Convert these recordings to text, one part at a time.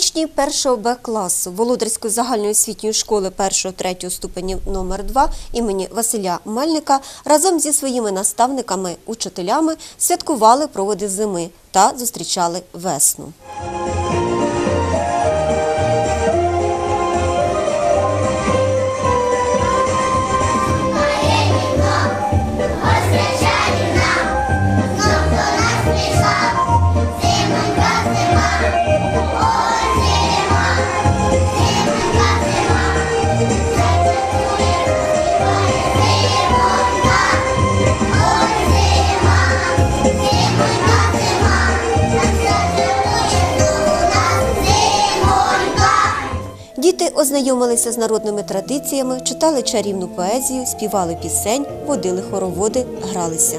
Учні 1 Б класу Володарської загальноосвітньої школи 1-3 ступенів номер 2 імені Василя Мельника разом зі своїми наставниками, учителями святкували проводи зими та зустрічали весну. Діти ознайомилися з народними традиціями, читали чарівну поезію, співали пісень, водили хороводи, гралися.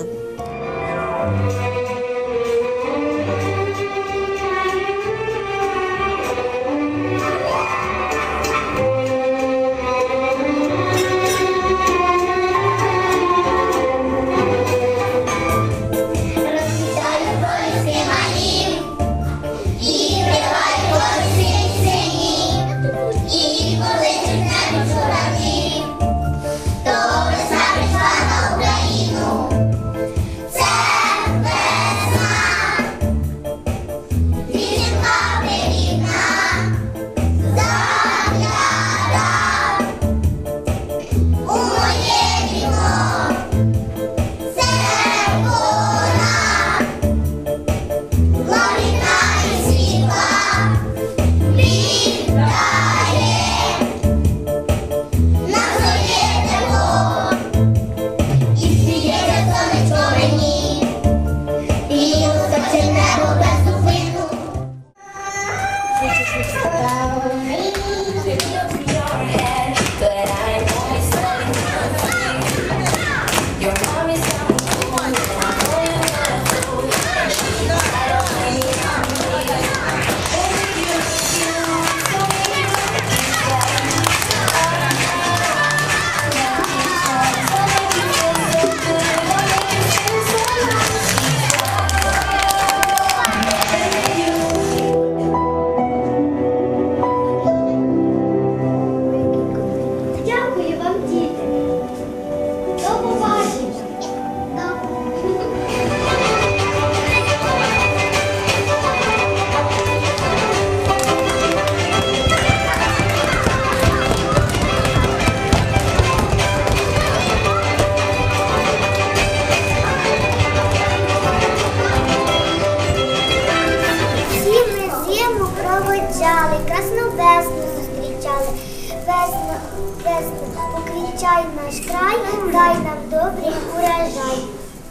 Весну, весну, поквічай наш край, дай нам добрий урожай.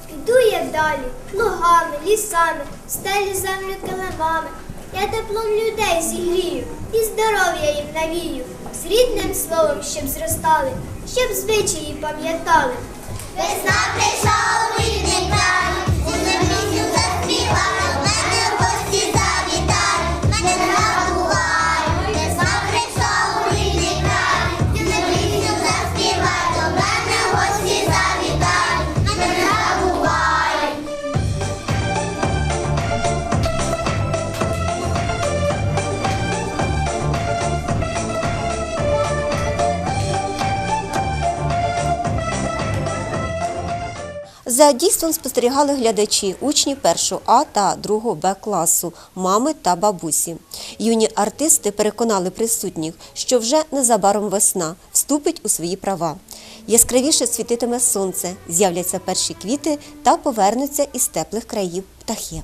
Піду я далі, лугами, лісами, стелі землю килимами. Я теплом людей зігрію і здоров'я їм навію, з рідним словом, щоб зростали, щоб звичаї пам'ятали. Весна прийшла у рідний За дійством спостерігали глядачі, учні 1 А та 2 Б класу, мами та бабусі. Юні артисти переконали присутніх, що вже незабаром весна вступить у свої права. Яскравіше світитиме сонце, з'являться перші квіти та повернуться із теплих країв птахи.